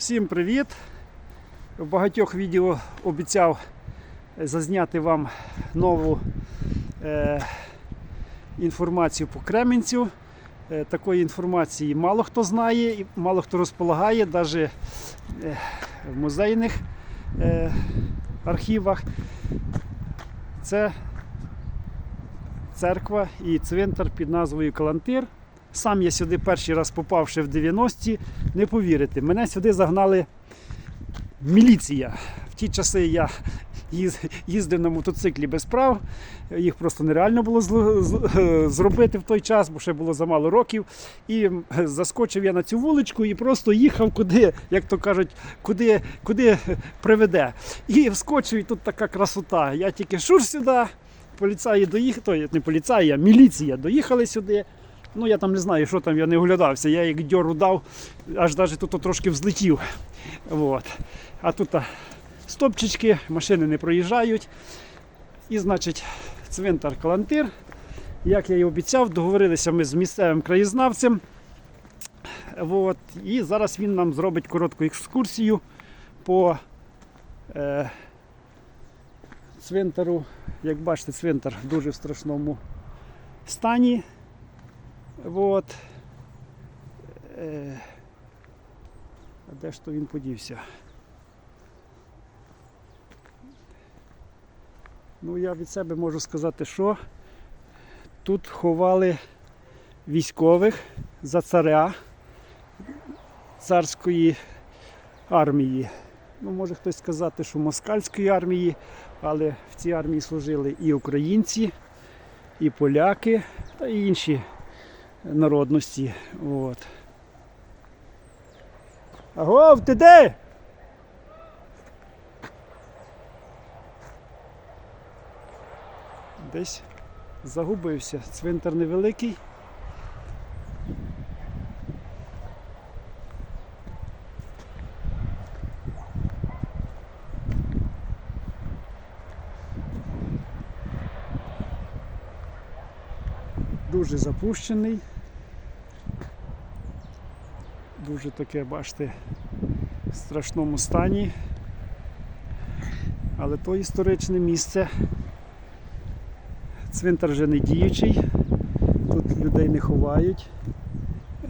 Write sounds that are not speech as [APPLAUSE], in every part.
Всім привіт! В багатьох відео обіцяв зазняти вам нову е, інформацію по Кременцю. Е, такої інформації мало хто знає, і мало хто розполагає, навіть е, в музейних е, архівах. Це церква і цвинтар під назвою Калантир. Сам я сюди перший раз попав ще в 90-ті. Не повірите, мене сюди загнали міліція. В ті часи я їздив на мотоциклі без прав. Їх просто нереально було е, зробити в той час, бо ще було замало років. І заскочив я на цю вуличку і просто їхав куди, як то кажуть, куди, куди приведе. І вскочив, і тут така красота. Я тільки шур сюди. Поліцаї доїхали, не поліцаї, а міліція доїхали сюди. Ну я там не знаю, що там, я не оглядався. Я як дьору дав, аж навіть тут трошки взлетів. От. А тут стопчички, машини не проїжджають. І, значить, цвинтар Калантир. Як я і обіцяв, договорилися ми з місцевим краєзнавцем. От. І зараз він нам зробить коротку екскурсію по е, цвинтару. Як бачите, цвинтар в дуже страшному стані. От. Е, а де ж то він подівся? Ну, я від себе можу сказати, що тут ховали військових за царя царської армії. Ну, може хтось сказати, що москальської армії, але в цій армії служили і українці, і поляки, та і інші народності. От. Агов, ти де? Десь загубився. Цвинтар невеликий. Дуже запущений. Дуже таке, бачите, в страшному стані. Але то історичне місце. Цвинтар вже не діючий. Тут людей не ховають.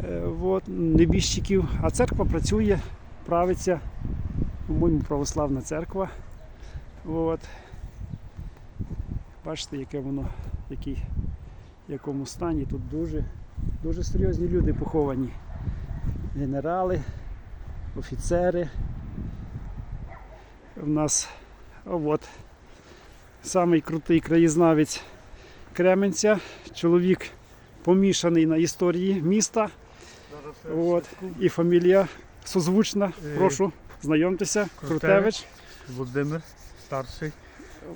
Е, От, небіжчиків. А церква працює, правиться. По-моєму, православна церква. От. Бачите, яке воно, який, якому стані. Тут дуже, дуже серйозні люди поховані. Генерали, офіцери. У нас от, самий крутий краєзнавець Кременця. Чоловік помішаний на історії міста. От. І фамілія созвучна. Прошу, знайомтеся. Крутевич. Володимир, старший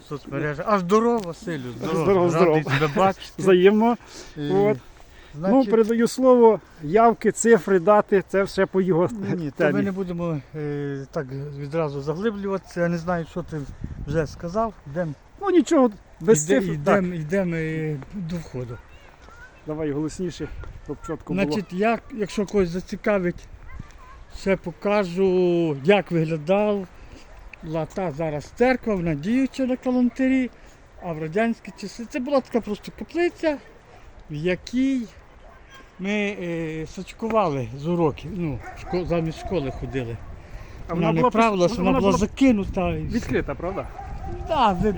соцмережа. А здорово, Василю, здорово. [LAUGHS] Здорово, здорово. Радий тебе бачити. Взаємно. І, От. Ну, передаю слово, явки, цифри, дати, це все по його ні, то ми не будемо е, так відразу заглиблюватися. Я не знаю, що ти вже сказав. Йдемо Ну нічого, без йде, цифр. Так, йдем, е, до входу. давай голосніше, щоб чітко було. Значить, як, якщо когось зацікавить, ще покажу, як виглядала та зараз церква, вона діюча на калантарі, а в радянські часи це була така просто каплиця, в якій ми е, сачкували з уроків. Ну, шко- замість школи ходили. А Вона, не була правилася, просто- вона, була була закинута. і все. відкрита, правда?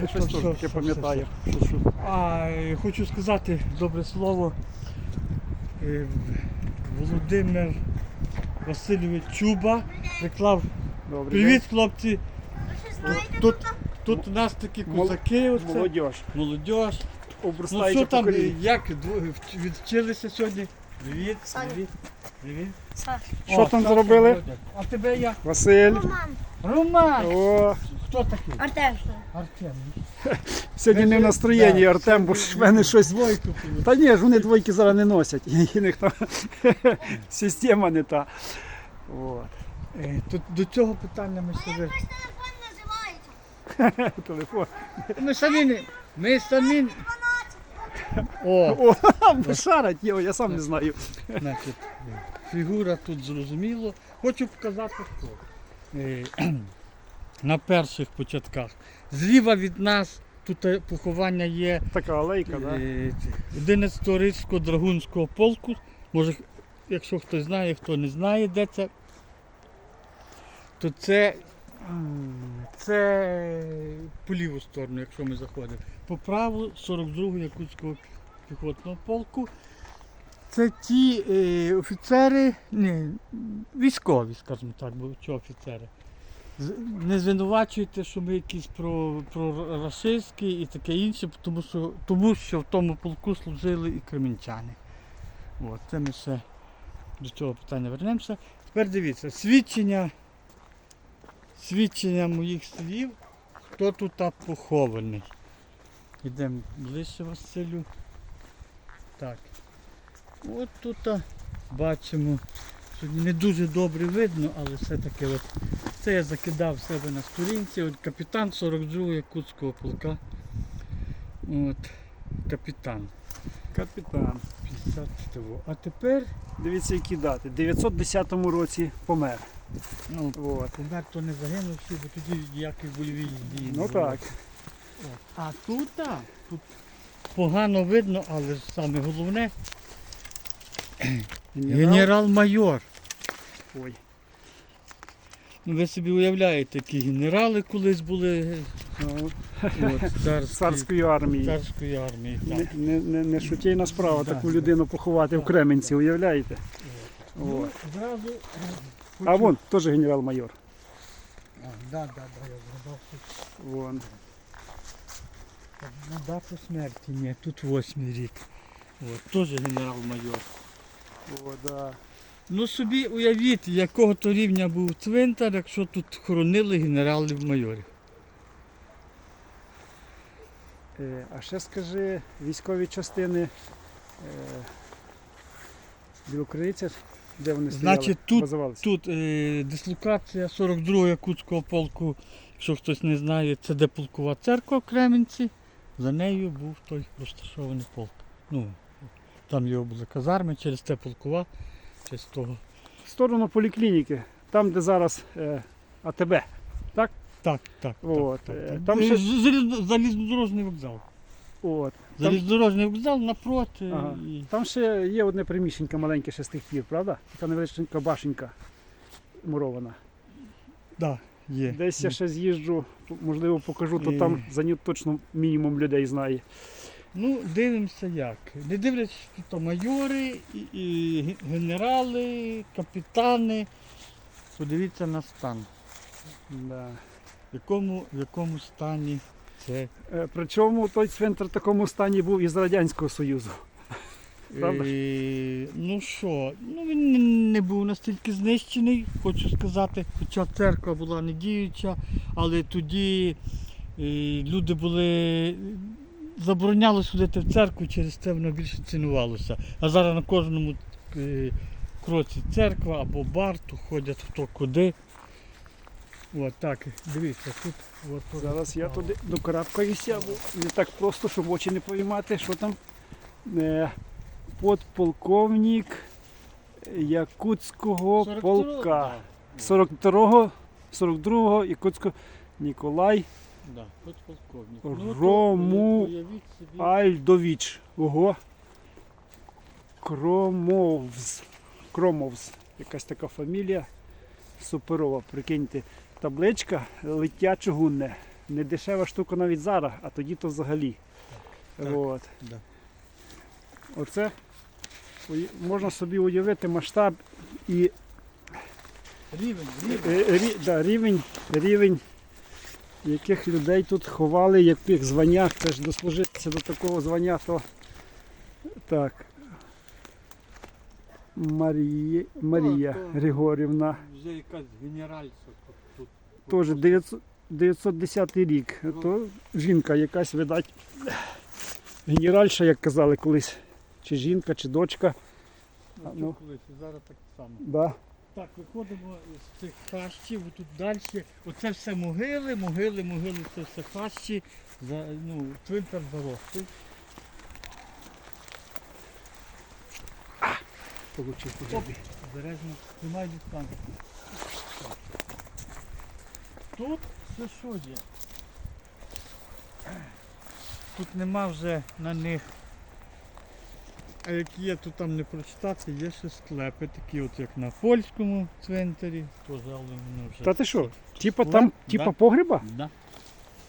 Щось теж що- таке що- пам'ятаю. що- що- що- а е, хочу сказати добре слово. Е, Володимир Васильович Чуба приклав. Добре. Привіт, хлопці! Тут, тут, тут у нас такі козаки, оце, Молодіж. молодь. Ну Обростаюче що там, покоління. як дво- вч- відвчилися сьогодні? Привіт, Саня. привіт, привіт. Саш. Що там Саша, зробили? А тебе як? Василь. Роман. Роман! О, Хто такий? Артем. Артем. сьогодні не в настроєнні, Да, Артем, бо ж в мене щось. Двойку. Та ні ж вони двойки зараз не носять. І них там [LAUGHS] система не та. От. Е, Тут до цього питання ми ви- [LAUGHS] Телефон Ми самі не. Ми самі. О, О, [LAUGHS] шарать його, я сам не знаю. значить, фігура тут зрозуміло. Хочу показати, що е, [CLEARS THROAT] на перших початках. Зліва від нас тут е, поховання є Така алейка, да? е, 11-го драгунського полку. Може, якщо хтось знає, хто не знає, де це, то це, це по ліву сторону, якщо ми заходимо. По праву 42-го Якутського піхотного полку. Це ті е, офіцери, не, військові, скажімо так, бо чи офіцери. Не звинувачуйте, що ми якісь про, про рашистські і таке інше, тому що, тому що в тому полку служили і кремінчани. От, це ми ще до цього питання вернемося. Тепер дивіться, свідчення, свідчення моїх слів, хто тут похований. Йдемо ближче Василю. Так. От тут бачимо, що не дуже добре видно, але все-таки от, це я закидав себе на сторінці. От капітан 42-го Якутського полка. От, капітан. Капітан. 50 того. А тепер, Дивіться, які дати. В 910 році помер. Ну, От. помер то не загинув всі, бо тоді ніяких бойових дій не Ну було. так. От. А тут, так, тут погано видно, але саме головне, [CLEARS THROAT] генерал-майор. Ой. Ну, ви собі уявляєте, які генерали колись були Ну, от, [LAUGHS] царські, царської армії. царської армії. Не, Так. не, не, не шутейна справа Да. таку людину поховати в Кременці, уявляєте? Ну, От. зразу, А вон теж генерал-майор. А, да, да, да, я згадав. тут. Вон. На дату смерті, ні, тут восьмий рік. От, теж генерал-майор. О, да. Ну собі уявіть, якого то рівня був цвинтар, якщо тут хоронили генералів-майорів. Е, а ще скажи, військові частини е, Білокриця, де вони стояли? Значить, тут- базувалися? Тут е, дислокація 42-го Якутського полку, якщо хтось не знає, це де полкова церква в Кременці. За нею був той розташований полк. Ну, там його були казарми, через те полкова, через того. В сторону поліклініки, там, де зараз е, АТБ. Так, так. От, так, е, так. там Е, ще- залізно- залізнодорожній вокзал. От. Залізнодорожний вокзал напроти. Ага. І... там ще є одне приміщенька маленьке ще з тих пір, правда? Така невеличка башенька мурована. Да, є. Десь я ще з'їжджу, можливо, покажу, то Е. там за нього точно мінімум людей знає. Ну, дивимося як. Не дивлячись, що тут майори, і, і ге- генерали, капітани. Подивіться на стан. Да. В якому, в якому стані це. Е, Причому той цвинтар в такому стані був із Радянського Союзу. Правда ж? Е, ну що, ну він не- був настільки знищений, хочу сказати. Хоча церква була не діюча, але тоді е, люди були. Забороняло судити в церкву, через це воно більше цінувалося. А зараз на кожному кроці церква або бар, то ходять хто куди. От так, дивіться, тут от, Зараз я туди докарабкаюся, бо не так просто, щоб очі не поймати, що там. Е, Подполковник Якутського 42-го, полка. да. 42-го, 42-го Якутського Ніколай Да, подполковник. Ну, то, Рому- уявіть собі, Альдовіч. Ого. Кромовз. Кромовз. Якась така фамілія. Суперова. Прикиньте. Табличка лиття чугунне. Не дешева штука навіть зараз, а тоді то взагалі. Так. От. Да. Оце можна собі уявити масштаб і Рівень, рівень. Е, рі- да, рівень, рівень, яких людей тут ховали, яких званнях, це ж дослужитися до такого звання, то так. Марія, Марія то- Григорівна, Вже якась генеральська. Теж 910 рік. Ну. То жінка якась, видать, генеральша, як казали колись, чи жінка, чи дочка. Ну, ну. колись, і зараз так само. Да. Так, виходимо з цих хащів, тут далі. Оце все могили, могили, могили, це все хащі, за, ну, цвинтар зарости. Получив Обережно, немає дистанції. Тут це що є? Тут нема вже на них. А які є, то там не прочитати, є ще склепи, такі от як на польському цвинтарі, теж, але вони вже. Та ти що? Типа там, да. типа погреба? Да.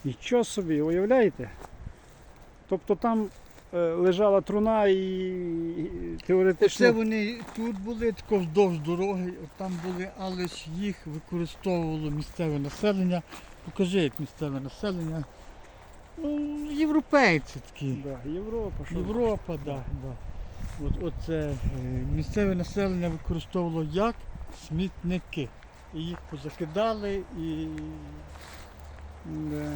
Нічого собі, уявляєте? Тобто там лежала труна і, і Це вони тут були тако вздовж дороги, от там були, але ж їх використовувало місцеве населення. Покажи, як місцеве населення. Ну, європейці такі. Да, Європа, що? Європа, так. Да, да. От, оце е, місцеве населення використовувало як смітники. І їх позакидали і Да.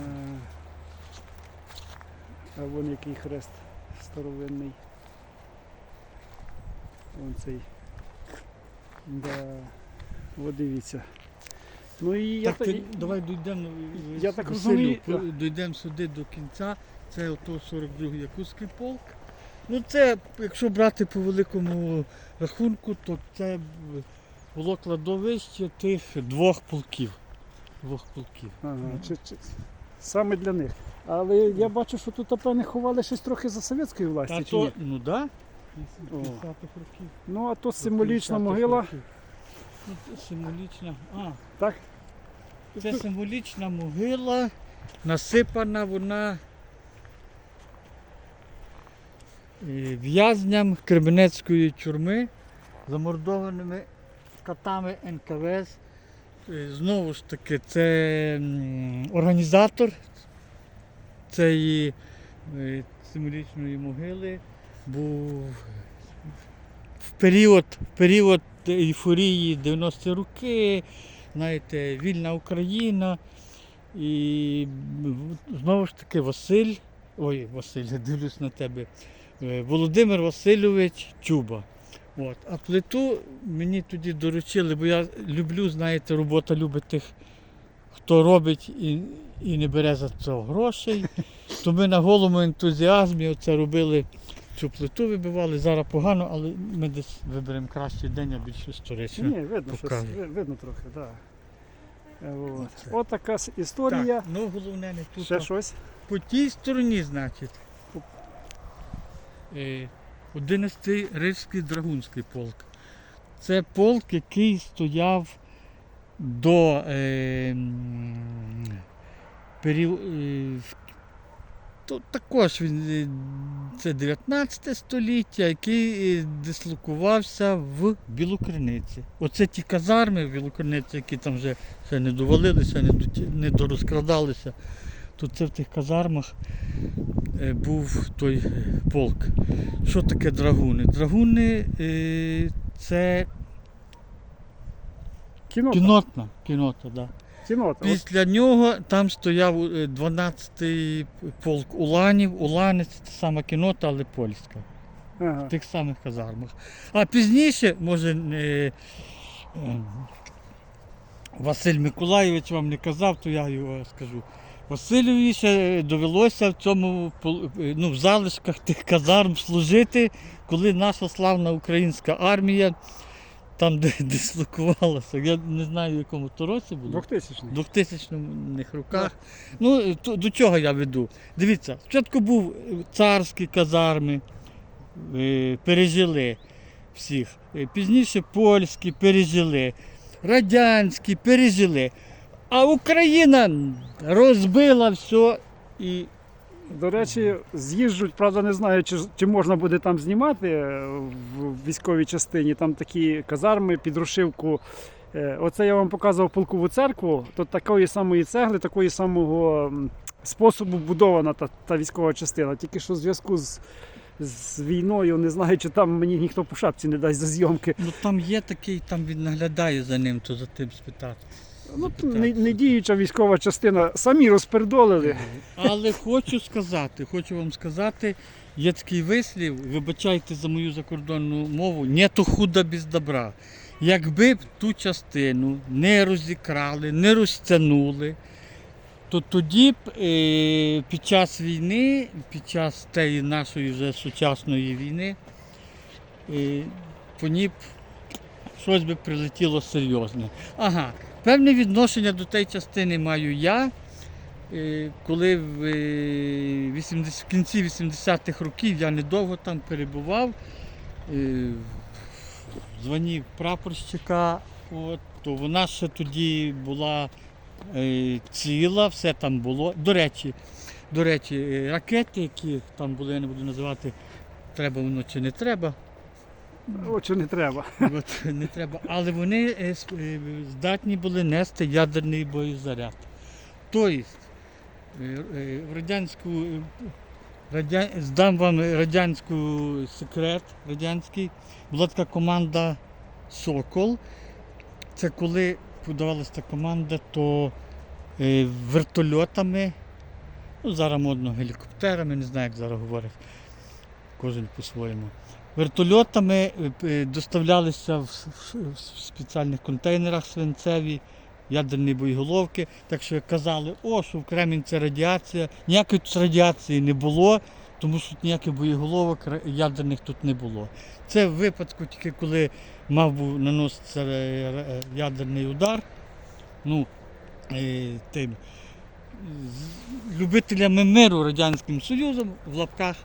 А вон який хрест старовинний. Вон цей. Да. От дивіться. Ну і я так, та- давай дійдемо Я так розумію, дійдемо сюди до кінця. Це ото 42-й якутський полк. Ну це, якщо брати по великому рахунку, то це було кладовище тих двох полків. Двох полків. Ага, чи, чи, саме для них. Але я бачу, що тут, напевне, ховали щось трохи за совєтської власті. Та чи то, ні? ну так. О. років. Ну, а то символічна 50-х могила. років. Ну, це Символічна. А, Так? Це символічна могила, насипана вона е, в'язням Кременецької тюрми, замордованими катами НКВС. Е, Знову ж таки, це м, організатор цієї е, символічної могили був в період, в період ейфорії 90-ті роки, знаєте, вільна Україна. І знову ж таки Василь, ой, Василь, я дивлюсь на тебе, е, Володимир Васильович Чуба. От. А плиту мені тоді доручили, бо я люблю, знаєте, робота любить тих, хто робить і, і не бере за це грошей. То ми на голому ентузіазмі оце робили, цю плиту вибивали. Зараз погано, але ми десь виберемо кращий день, а більш історично. Ні, видно, щось, видно трохи, так. Да. Е, От. От така історія. Так, ну головне не тут. Ще щось. По тій стороні, значить. е, 11-й Рижський драгунський полк. Це полк, який стояв до е, період. Е, то також він е, це 19 століття, який е, дислокувався в Білокриниці. Оце ті казарми в Білокриниці, які там вже ще не довалилися, не, дорозкрадалися. То це в тих казармах був той полк. Що таке драгуни? Драгуни це Кінота. кінотна. кінота да. Після нього там стояв е, 12-й полк Уланів. Улани це сама кінота, але польська. ага. В тих самих казармах. А пізніше, може, не, е, Василь Миколайович вам не казав, то я його скажу. Васильові ще довелося в цьому е, ну, в залишках тих казарм служити, коли наша славна українська армія там де [LAUGHS] дислокувалася. Я не знаю, в якому то році було. 2000 В 2000-х роках. Ну, то, до чого я веду? Дивіться, спочатку був е, царські казарми, е, пережили всіх. Е, Пізніше польські пережили, радянські пережили. А Україна розбила все і До речі, з'їжджуть, правда, не знаю, чи, чи можна буде там знімати е, в військовій частині. Там такі казарми під рушивку. Е, Оце я вам показував полкову церкву. То такої самої цегли, такої самого способу будована та, та військова частина. Тільки що в зв'язку з, з війною не знаю, чи там мені ніхто по шапці не дасть за зйомки. ну, там є такий, там він наглядає за ним, то за тим спитати. Ну, не, не діюча військова частина, самі розпердолили. Але хочу сказати, хочу вам сказати, є такий вислів, вибачайте за мою закордонну мову, нету худа без добра. Якби б ту частину не розікрали, не розтягнули, то тоді б е, під час війни, під час тієї нашої вже сучасної війни, е, по ній б щось би прилетіло серйозне. Ага, певне відношення до тієї частини маю я. Е, Коли в, е, 80, в кінці 80-х років я недовго там перебував, е, в званні прапорщика, от, то вона ще тоді була е, ціла, все там було. До речі, до речі, е, ракети, які там були, я не буду називати, треба воно чи не треба. Очі не треба. От, не треба. Але вони е, е, здатні були нести ядерний боєзаряд. Тобто, е, радянську, радя... здам вам радянську секрет радянський, була така команда Сокол. Це коли подавалася та команда, то вертольотами, ну зараз модно гелікоптерами, не знаю, як зараз говорять, кожен по-своєму. Вертольотами е, е, доставлялися в, спеціальних контейнерах свинцеві, ядерні боєголовки. Так що казали, о, що в Кремінь це радіація. Ніякої тут радіації не було, тому що ніяких боєголовок ядерних тут не було. Це в випадку тільки коли мав був наноситися е, ядерний удар. Ну, тим з- любителями миру Радянським Союзом в лапках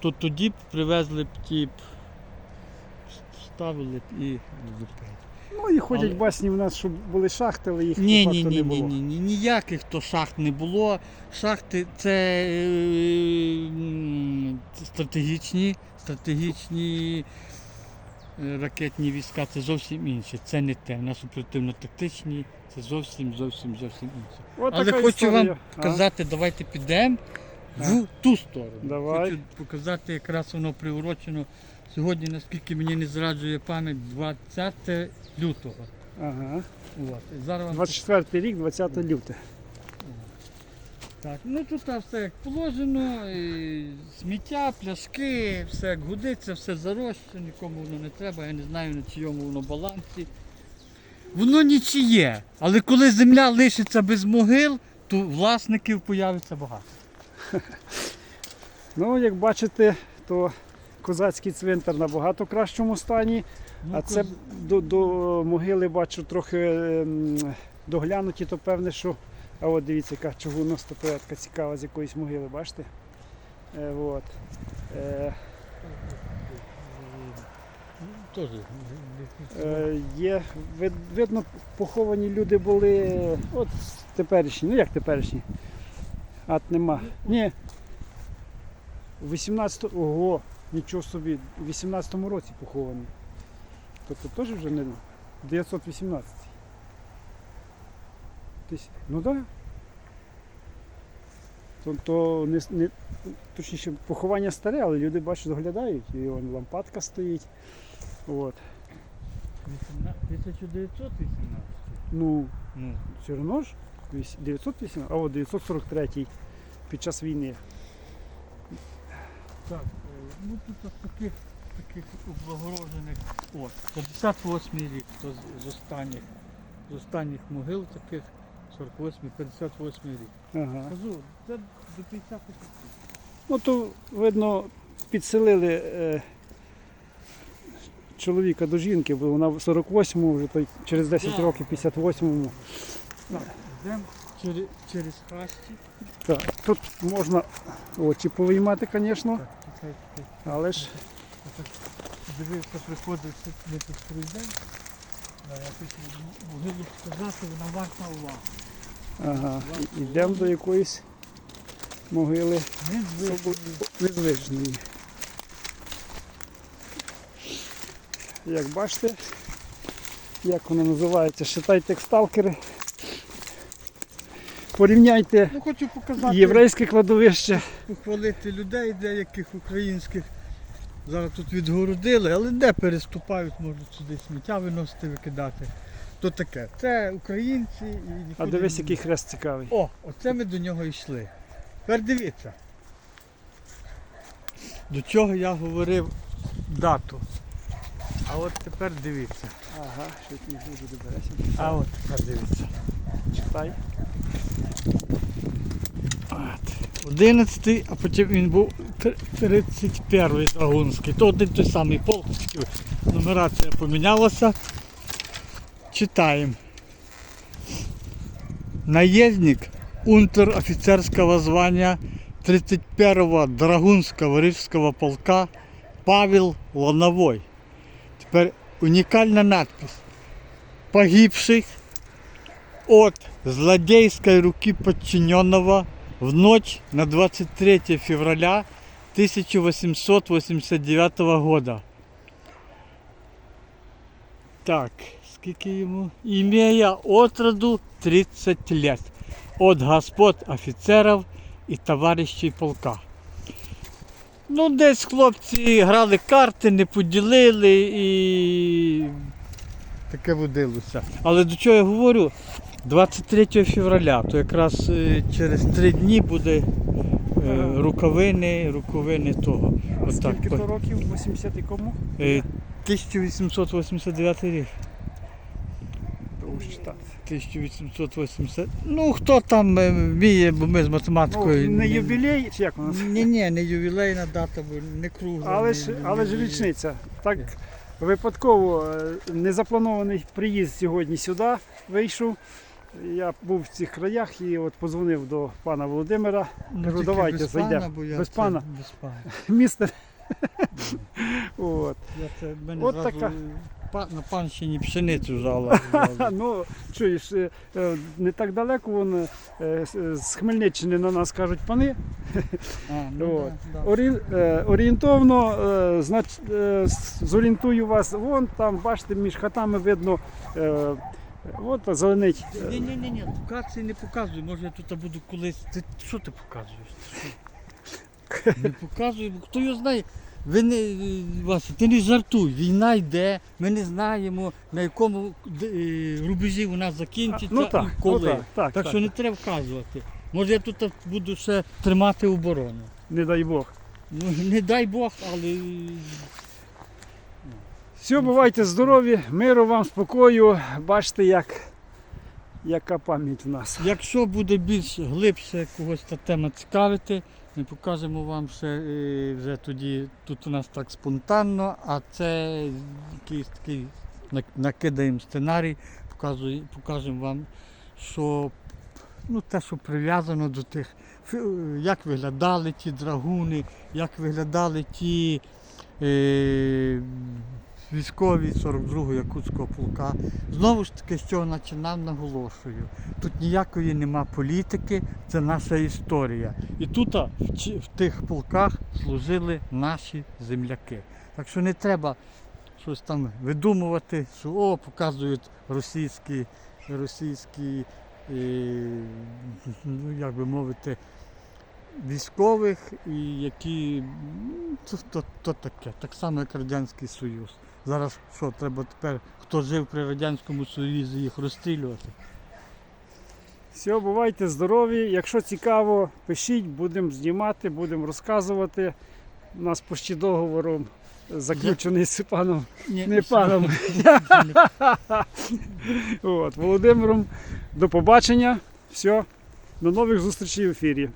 то тоді б привезли б ті б ставили б і зупинили. Ну і ходять Але- басні в нас, щоб були шахти, але їх Ні, ні, ні, не ні, було. ні, ні, ніяких то шахт не було. Шахти це е, стратегічні, стратегічні е, ракетні війська, це зовсім інше. Це не те. У нас оперативно-тактичні, це зовсім, зовсім, зовсім інше. От Але така хочу історія. вам показати, давайте підемо в ту сторону. Давай. Хочу показати, якраз воно приурочено сьогодні, наскільки мені не зраджує пам'ять, 20 лютого. Ага. От. І зараз вам 24 рік, 20 люте. так. Ну тут все як положено, і сміття, пляшки, все як годиться, все зарощено, нікому воно не треба, я не знаю на чийому воно балансі. Воно нічиє, але коли земля лишиться без могил, то власників появиться багато. [LAUGHS] Ну, як бачите, то козацький цвинтар набагато кращому стані. Ну, А це до, до могили бачу трохи ем, доглянуті, то певне, що. А от дивіться, яка чугунна статуетка цікава з якоїсь могили, бачите? Е, от. Е, е, є, видно, поховані люди були от теперішні. Ну як теперішні? Ат нема. Ні. У 18 ого, нічого собі, у 18-му році поховані. Тобто теж вже не 918. Тись- Ну так. Да. Тобто не, не, точніше, поховання старе, але люди бачу, доглядають. І вон лампадка стоїть. От. 1918. Ну, Ну, все одно ж. Вісь- 908, а от 943 під час війни. так, е, ну тут от таких, таких облагорожених. От, 58 рік, то з, останніх, з останніх могил таких 48 58 рік. Ага. Кажу, це до 50 років. Ну то видно, підселили е, чоловіка до жінки, бо вона в 48-му, вже той, через 10 років, 58-му. Йдемо через, через хащі. Так, тут можна очі повиймати, звісно, але ж Дивився, приходив не тут день. Я хочу могилу сказати, вона варта уваги. ага, йдемо до якоїсь могили незвичної. Як бачите, як воно називається, считайте як сталкери. Порівняйте Ну, хочу показати, єврейське кладовище. похвалити людей деяких українських. Зараз тут відгородили, але де переступають, можуть сюди сміття виносити, викидати. То таке. Це українці і А дивись, який хрест цікавий. О, оце ми до нього йшли. Тепер дивіться. До чого я говорив дату. А от тепер дивіться. Ага, що не дуже добереся. А от тепер дивіться. Читай. От. 11, а потім він був 31-й Драгунський. То один той самий полк, Нумерація помінялася. Читаем. Наездник унтер-офицерского звания 31-го Драгунского Рижского полка Павел Лановой. Теперь уникальная надпись. Погибший от злодейской руки подчиненного в ночь на 23 февраля 1889 года. Так, скільки йому? Імея от роду 30 лет. От господ офіцерів і товаришів полка. Ну, десь хлопці грали карти, не поділили і таке водилося. Але до чого я говорю? 23 февраля, то якраз е, через три дні буде е, рукавини, рукавини того. А Отак, скільки по- то років? 80 і кому? Е, 1889 рік. То уж читати. 1880. Ну, хто там е, вміє, бо ми з Ну, математикою. не юбілей, чи як воно? Ні, ні, не ювілейна дата, бо не кругла. Але ж, не- але ж річниця. Так випадково е, незапланований приїзд сьогодні сюди вийшов. Я був в цих краях і от позвонив до пана Володимира. Ну, Кажу, давайте без зайдемо. пана, бо я Без пана? Без пана. [LAUGHS] Містер. От. Я це мене От зразу така. па- на панщині пшеницю жала. [LAUGHS] Ну, чуєш, е, е, не так далеко вон, е, з- з Хмельниччини на нас кажуть пани. А, ну, От. да, да. Орі... е, Орієнтовно, е, знач... е, зорієнтую вас, вон там, бачите, між хатами видно. е, От зеленить. Ні, ні, ні, ні, локації не показуй, може я тут буду колись. Ти що ти показуєш? Ти що? Не показуй, бо хто його знає. Ви не Вася, ти не жартуй, війна йде, ми не знаємо на якому е, рубежі вона закінчиться Ну так, і ну коли. так, так, так так. що не треба вказувати. Може я тут буду ще тримати оборону. Не дай Бог. Ну не дай Бог, але Все, бувайте здорові, миру вам, спокою. Бачите, як, яка пам'ять в нас. Якщо буде більш глибше когось та тема цікавити, ми покажемо вам ще е, вже тоді. Тут у нас так спонтанно, а це якийсь такий накидаємо сценарій, покажемо вам, що ну, те, що прив'язано до тих, як виглядали ті драгуни, як виглядали ті е, військові 42-го Якутського полка. Знову ж таки, з чого починав, наголошую. Тут ніякої нема політики, це наша історія. І тут в, тих полках служили наші земляки. Так що не треба щось там видумувати, що о, показують російські, російські е, ну, як би мовити, військових, і які то, то, то таке, так само як Радянський Союз. Зараз що, треба тепер, хто жив при Радянському Союзі, їх розстрілювати? Все, бувайте здорові. Якщо цікаво, пишіть, будемо знімати, будемо розказувати. У нас почти договором заключений з паном, Ні, не паном, от, Володимиром. До побачення. Все, до нових зустрічей в ефірі.